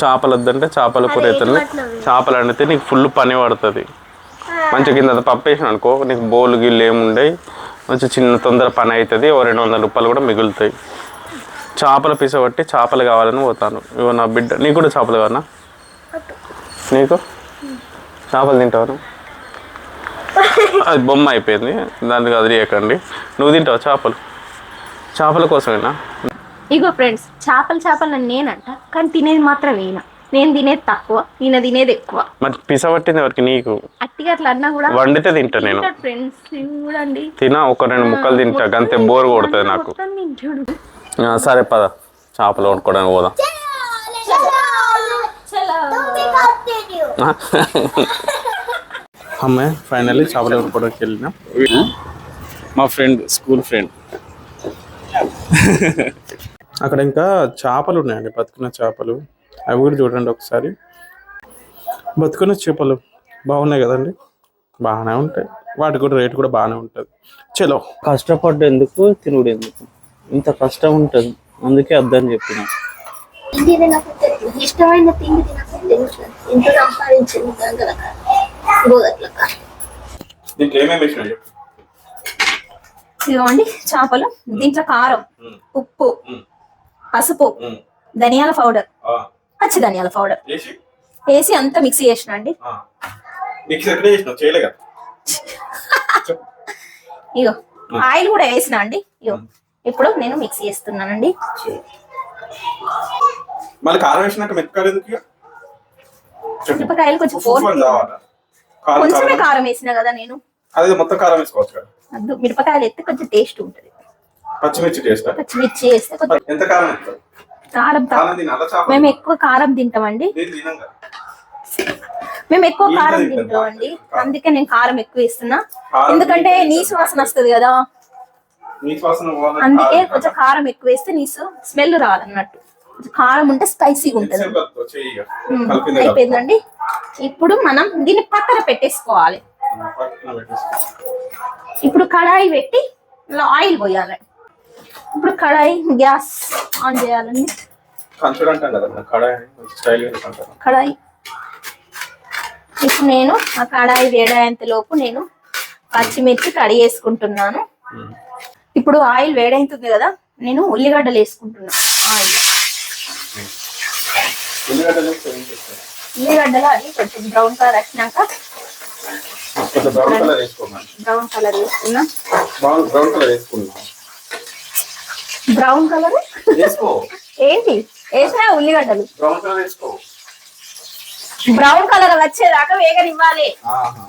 చేపలు వద్దంటే చేపల కూర అవుతుంది చేపలు వండితే నీకు ఫుల్ పని పడుతుంది. మంచిగా కింద పప్పు వేసిన అనుకో నీకు బోలు గిల్లు ఏముండయి మంచి చిన్న తొందర పని అవుతుంది ఓ రెండు వందల రూపాయలు కూడా మిగులుతాయి. చేపల పీస పట్టి చేపలు కావాలని పోతాను. ఇవో నా బిడ్డ నీకు కూడా చేపలు కావాలా? నీకు? చేపలు తింటావు అది బొమ్మ అయిపోయింది. దానికి వదిలేయకండి నువ్వు తింటావు చేపలు? చేపల కోసమేనా? ఇగో ఫ్రెండ్స్ చేపలు చేపలు అని నేనంట కానీ తినేది మాత్రం ఈయన. నేను తినేది తక్కువ ఈయన తినేది ఎక్కువ. మరి పిస పట్టింది ఎవరికి? నీకు? అట్టిగా అట్లా అన్నా కూడా వండితే తింటా నేను. ఫ్రెండ్స్ చూడండి. తినా ఒక రెండు ముక్కలు తింటా అంతే బోర్ కొడుతుంది నాకు. సరే పద చేపలు వండుకోవడానికి పోదాం. అమ్మాయి ఫైనల్లీ చేపలు వండుకోవడానికి వెళ్ళినాం. మా ఫ్రెండ్ స్కూల్ ఫ్రెండ్. అక్కడ ఇంకా చేపలు ఉన్నాయండి బతుకున్న చేపలు. అవి కూడా చూడండి ఒకసారి. బతుకున్న చేపలు బాగున్నాయి కదండి? బాగానే ఉంటాయి. వాటి కూడా రేట్ కూడా బాగానే ఉంటుంది. చలో. కష్టపడ్డేందుకు తినుడు ఎందుకు ఇంత కష్టం ఉంటుంది. అందుకే అర్థం చెప్పిన. ఇష్టమైన తిండి సంపాదించింది దీంట్లో ఏమేమి ఇదిగోండి చేపలు దీంట్లో కారం ఉప్పు పసుపు. ధనియాల పౌడర్. పచ్చి ధనియాల పౌడర్. వేసి? అంతా మిక్సీ చేసిన అండి. ఇగో ఆయిల్ కూడా వేసిన అండి. ఇగో ఇప్పుడు నేను మిక్సీ చేస్తున్నానండి. మళ్ళీ కారం వేసినాక. మిరపకాయలు కొంచెం కొంచెమే కారం. వేసిన కదా నేను. అదే మొత్తం కారం వేసుకోవచ్చు కదా. అద్దు మిరపకాయలు ఎత్తే కొంచెం టేస్ట్ ఉంటుంది. పచ్చిమిర్చి టేస్ట్ పచ్చిమిర్చి వేస్తే కొంచెం ఎంత కారం వేస్తారు కారం తక్కువ కారం తిని అలా చేప మేము ఎక్కువ కారం తింటామండి. నేను తినంగా. మేము ఎక్కువ కారం తింటామండి. తింటాం. అందుకే నేను కారం ఎక్కువ ఇస్తున్నా కారం ఎందుకంటే తింటే నీసు వాసన వస్తుంది కదా. అందుకే కారం కొంచెం కారం ఎక్కువ వేస్తే నీసు స్మెల్ రావాలన్నట్టు కొంచెం కారం ఉంటే స్పైసీగా ఉంటుంది. ఎంతసేపు కలుపుతావు? చెయ్యి ఇక. ఉమ్, కలిపిందే కలుపు. అయిపోయిందండి. ఇప్పుడు మనం దీన్ని పక్కన పెట్టేసుకోవాలి. పక్కన పెట్టేసుకో. ఇప్పుడు కడాయి పెట్టి ఇలా ఆయిల్ పోయాలి. ఇప్పుడు కడాయి గ్యాస్ ఆన్ చేయాలండి. కంచుడు అంటాం కదా మన కడాయి స్టైల్ అంటారు కడాయి. ఇప్పుడు నేను ఆ కడాయి వేడేంత లోపు నేను పచ్చిమిర్చి కడిగేసుకుంటున్నాను ఇప్పుడు ఆయిల్ వేడైతుంది కదా నేను ఉల్లిగడ్డలు వేసుకుంటున్నాను ఆయిల్. ఉల్లిగడ్డలు అవి కొంచెం బ్రౌన్ కలర్ వచ్చినాక బ్రౌన్ కలర్ వేసుకోమని. బ్రౌన్ కలర్ వేసుకున్నా. బ్రౌన్ కలర్ వేసుకున్నాం బ్రౌన్ కలర్ వేసుకో. ఏంటి? వేసినా ఉల్లిగడ్డలు బ్రౌన్ కలర్ వేసుకో. బ్రౌన్ కలర్ వచ్చేదాకా వేగనివ్వాలి ఆహా.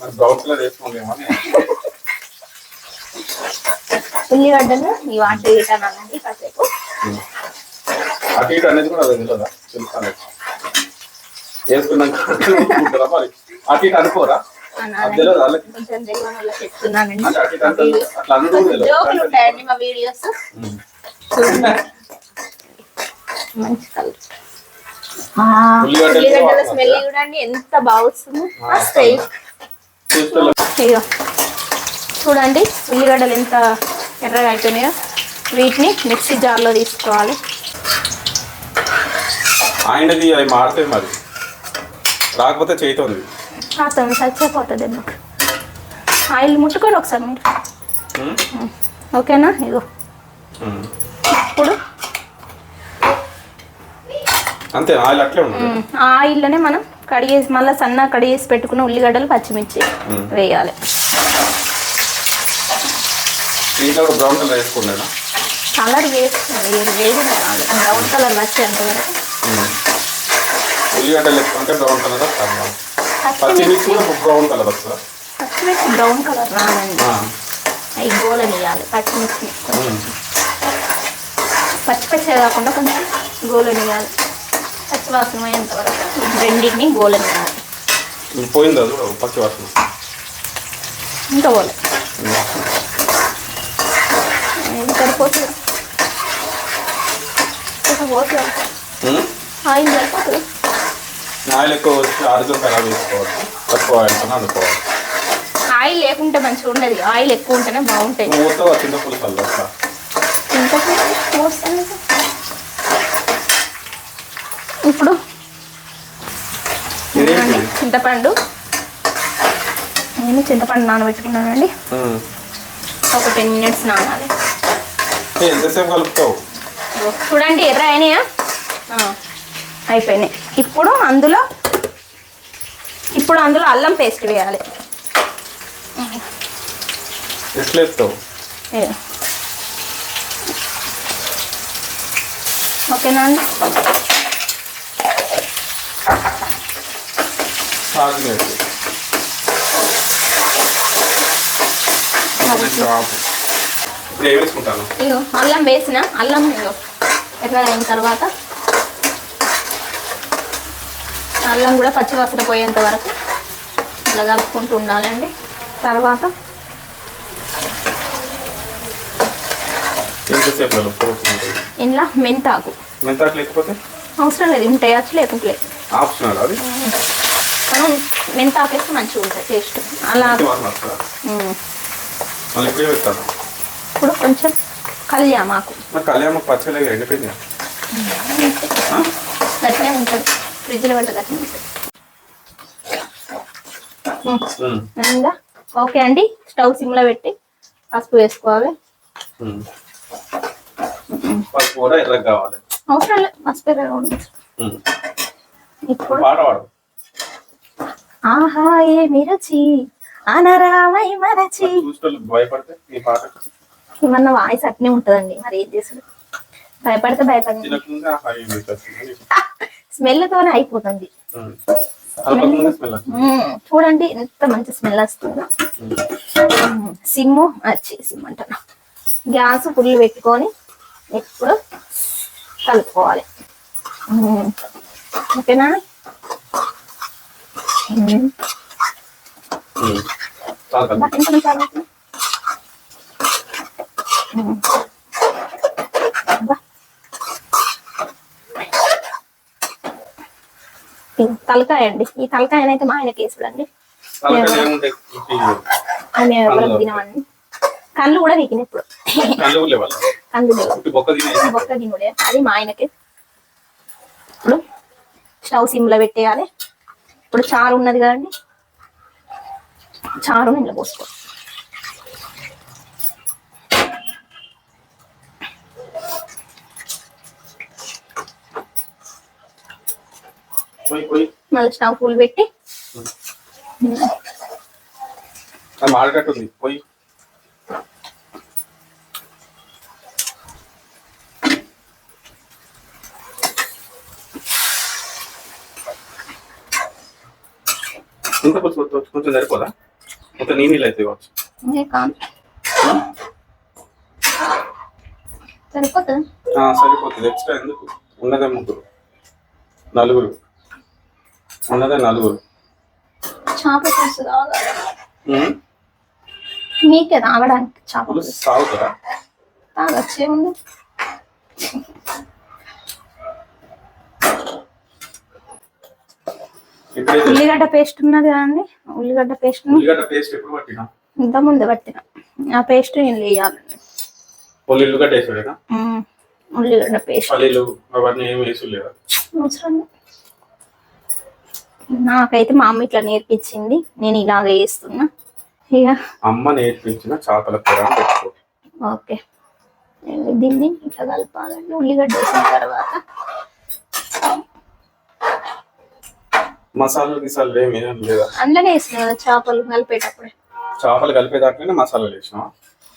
మరి బ్రౌన్ కలర్ ఉల్లిగడ్డలు ఈ వాటి వేయటానండి కాసేపు. అటు ఇటు అనేది కూడా తెలియదా? తెలుస్తాను. వేసుకున్నాక అటు ఇటు అనుకోరా? చెప్తున్నానండి జోకులు ఉంటాయండి మా వీడియోస్ చూడండి. మంచి కలర్. ఉల్లిగడ్డలు స్మెల్? చూడండి ఎంత బాగా వస్తుందో. వస్తాయి చూస్తలే. ఇగో చూడండి ఉల్లిగడ్డలు ఎంత ఎర్రగా అయిపోయినాయో. వీటిని మిక్సీ జార్లో తీసుకోవాలి. ఆయనది అవి మారుతాయి మరి. రాకపోతే చేయితోంది. అతను చచ్చిపోతుంది మాకు ఆయిల్ ముట్టుకోండి ఒకసారి మీరు. ఓకేనా ఇగో ఉమ్. ఇప్పుడు అంతే ఆయిల్ అట్లే ఆ ఆయిల్లోనే మనం కడిగేసి మళ్ళీ సన్న కడిగేసి పెట్టుకున్న ఉల్లిగడ్డలు పచ్చిమిర్చి మ్మ్. వేయాలి. బ్రౌన్ కలర్ వేసుకున్నాను కలర్ బ్రౌన్ కలర్ వచ్చేంత వరకు ఉల్లిగడ్డలు వేసుకుంటే బ్రౌన్ కలర్ పచ్చిమిర్చి పచ్చిమిర్చి కూడా బ్రౌన్ కలర్ వస్తుంది పచ్చిమిర్చి బ్రౌన్ కలర్ రాదండి ఆ. అవి గోలనియాలి పచ్చిమిర్చి ఉమ్. పచ్చి పచ్చిగా కాకుండా కొంచెం గోలనియాలి పచ్చి వాసన అయ్యేంత వరకు రెండింటిని గోలనియాలి ఇది పోయింది అది పచ్చి వాసన ఇంకా పోలే సరిపోతుంది సరిపోతుంది ఉమ్. ఆయిల్ సరిపోతుంది ఆయిల్ ఎక్కువ వచ్చి ఆరోగ్యం ఖరాబ్ చేసుకోవాలి. తక్కువ ఆయిల్ కన్నా అనుకోవాలి ఆయిల్ లేకుంటే మంచిగా ఉండదు. ఆయిల్ ఎక్కువ ఉంటేనే బాగుంటాయి. మూత చింత పులుసు అల్లం ఇంకా పోస్తాను ఇప్పుడు? చింతపండు. నేను చింతపండు నానబెట్టుకున్నానండి. ఒక టెన్ మినిట్స్ నానాలి. ఏ, ఎంతసేపు కలుపుతావు? చూడండి ఎర్ర అయినాయా? అయిపోయినాయి. ఇప్పుడు అందులో ఇప్పుడు అందులో అల్లం పేస్ట్ వేయాలి. ఓకేనా అండి? అల్లం వేసిన అల్లం ఎట్లా అయిన తర్వాత అల్లం కూడా పచ్చివాసన పోయేంత వరకు ఇలా కలుపుకుంటూ ఉండాలండి. తర్వాత ఇంట్లో మెంతాకు. మెంతాకు లేకపోతే? అవసరం లేదు ఉంటాయి వచ్చి లేకుంటే ఆప్షనల్ అది మనం మెంతాకు వేస్తే మంచిగా ఉంటుంది టేస్ట్. అలా ఇప్పుడే కొంచెం కళ్యామాకు. కళ్యాణ పచ్చడి ఎండిపోయింది ఉంటుంది. ఫ్రిడ్జ్లో ఓకే అండి స్టవ్ సిమ్లో పెట్టి పసుపు వేసుకోవాలి. పసుపు కూడా ఎర్రగా కావాలి. అవసరం లేదు పసుపు. ఇప్పుడు? ఆహా ఏ మిరచి అనరామై మరచి. ఏమన్నా వాయిస్ అట్నే ఉంటుందండి మరి ఏం చేసుడు భయపడితే వస్తుంది స్మెల్. తోనే అయిపోతుంది. చూడండి ఎంత మంచి స్మెల్ వస్తుందో. మ్మ్. సిమ్ము వచ్చి సిమ్ అంటున్నా. గ్యాస్ ఫుల్ పెట్టుకొని ఇప్పుడు కలుపుకోవాలి. ఓకేనా? మ్మ్. బా, ఇంకా కొంచెం కలుపు. మ్మ్. బా. ఇది తలకాయ అండి. ఈ తలకాయనైతే మా ఆయన కేసుడండి ఆయన ఎవరు తినమండి? కళ్ళు కూడా వీకిన ఇప్పుడు. కళ్ళు లేవా? బొక్క అది మా ఆయనకి. ఇప్పుడు స్టవ్ సిమ్లో పెట్టేయాలి. ఇప్పుడు చారు ఉన్నది కదండి. చారు ఇంట్లో పోసుకో మళ్ళీ స్టవ్ ఫుల్ పెట్టి. పోయి. కొంచెం కొంచెం- కొంచెం సరిపోదా? నీ నీళ్ళు అయితే సరిపోతుంది? సరిపోతుంది. ఎక్స్ట్రా ఎందుకు? ఉన్నదే ముగ్గురు. నలుగురు. ఉన్నదే నలుగురు. చేప పులుసు కావాలి. మీకే తాగడానికి చేప పులుసు సాగుతారా తాగొచ్చే ఉంది. ఉల్లిగడ్డ పేస్ట్ ఉన్నది కదండి ఉల్లిగడ్డ పేస్ట్ ఉల్లిగడ్డ పేస్ట్ ఎప్పుడు పట్టినా? ఇంత ముందు పట్టిన. ఆ పేస్ట్ నేను వాళ్ళు ఉల్లిగడ్డ. ఉల్లిగడ్డ పేస్ట్. అవన్నీ అవసరం. నాకైతే మా అమ్మ ఇట్లా నేర్పించింది. నేను ఇలాగ వేస్తున్నా ఇక అమ్మ నేర్పించిన చేపల కూర అని పెట్టుకో. ఓకే. నేను దీన్ని ఇట్లా కలపాలండి. ఉల్లిగడ్డ వేసిన తర్వాత. మసాలాలు గిసాలు ఏమి లేదా? అందులోనే వేసిన కదా చేపలు కలిపేటప్పుడే. చేపలు కలిపే దాంట్లోనే మసాలాలు వేసినాం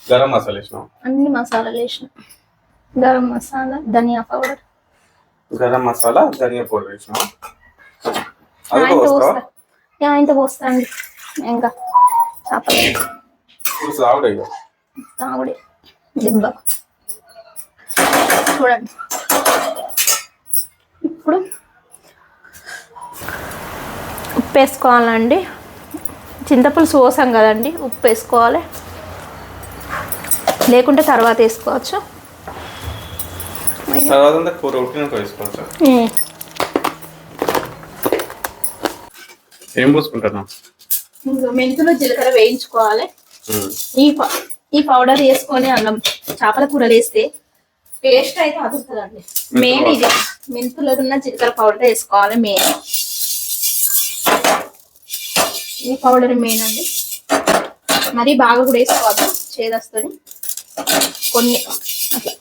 గరం మసాలా వేసినాం అన్ని మసాలాలు వేసిన. గరం మసాలా ధనియా పౌడర్. గరం మసాలా ధనియా పౌడర్ వేసినాం ఆయనతో పోస్తా. అండి. ఇంకా తాగుడే దెబ్బ. చూడండి. ఇప్పుడు ఉప్పు వేసుకోవాలండి చింతపులుసు పోసాం కదండి ఉప్పు వేసుకోవాలి లేకుంటే తర్వాత వేసుకోవచ్చు తర్వాత అంతా కూర ఉట్టినాక వేసుకోవచ్చా ఉమ్. ఏం పోసుకుంటున్నాం మెంతులు జీలకర్ర వేయించుకోవాలి. ఈ ఈ పౌడర్ వేసుకొని అన్నం చేపల కూరలు వేస్తే టేస్ట్ అయితే అదురుతుందండి. మెయిన్ ఇది. మెంతులు ఉన్న జీలకర్ర పౌడర్ వేసుకోవాలి మెయిన్ ఈ పౌడర్ మెయిన్ అండి. మరీ బాగా కూడా వేసుకోవద్దు చేదొస్తుంది కొన్ని అట్లా.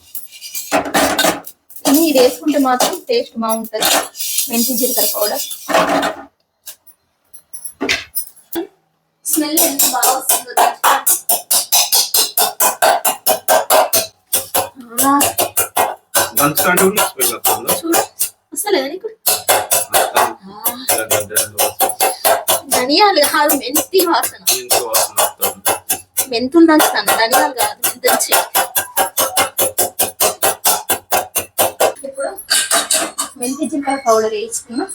కానీ ఇది వేసుకుంటే మాత్రం టేస్ట్ బాగుంటుంది. మెంతి జీలకర్ర పౌడర్. స్మెల్ ఎంత బాగా వస్తుందో? ఆ, దంచుకుంటూ స్మెల్ వస్తుందా? వస్తలేదా నీకు? ధనియాలు కాదు మెంతి వాసన. మెంతులు దంచుతాను ధనియాలు కాదు ఇప్పుడు మెంతి జీలకర్ర పౌడర్ వేసుకున్నా.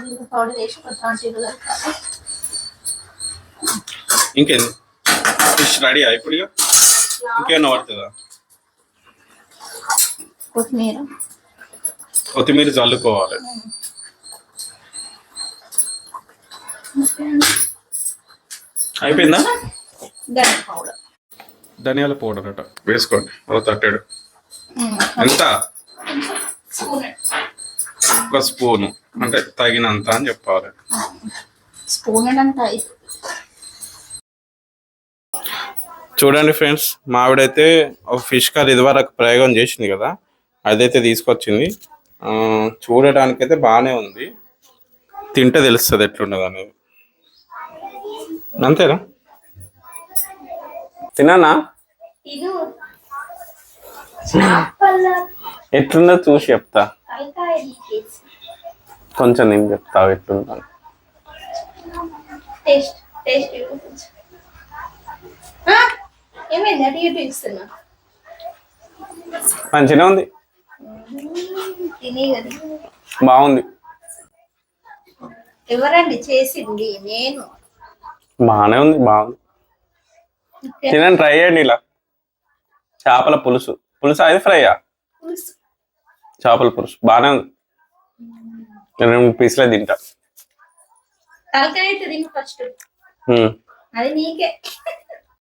జీలకర్ర పౌడర్ వేసి కొత్త జీలకర్ర ఇంకేంది? ఫిష్ రెడీ ఇప్పుడు ఇక? ఇంకేమన్నా పడుతుందా? కొత్తిమీర. కొత్తిమీర చల్లుకోవాలి. అయిపోయిందా? ధనియాల పౌడర్. అట. వేసుకోండి. ఓ తట్టెడు. ఎంత? ఒక స్పూను. అంటే తగినంత అని చెప్పాలి. స్పూన్ అంతా చూడండి ఫ్రెండ్స్ మావిడైతే ఒక ఫిష్ కర్రీ ఇదివరకు ప్రయోగం చేసింది కదా అదైతే తీసుకొచ్చింది. ఆ, చూడడానికైతే బాగానే ఉంది. తింటే తెలుస్తుంది ఎట్లున్నది అనేది. అంతేనా? తినానా ఇది చేపల ఎట్లుందో చూసి చెప్తా. కొంచెం నేను చెప్తా ఎట్లుందో. టేస్ట్ టేస్ట్ ఏమైంది? అటు ఇటు ఇస్తున్నా. మంచిగా ఉంది. తినే కదా. బాగుంది. ఎవరండి చేసింది? నేను. బాగానే ఉంది బాగుంది. తినండి ట్రై చేయండి ఇలా. చేపల పులుసు. పులుసు? అది ఫ్రైయా. చేపల పులుసు. బాగానే ఉంది. రెండు పీసులే తింటా. తలకాయ అయితే తిను ఫస్ట్. అది నీకే.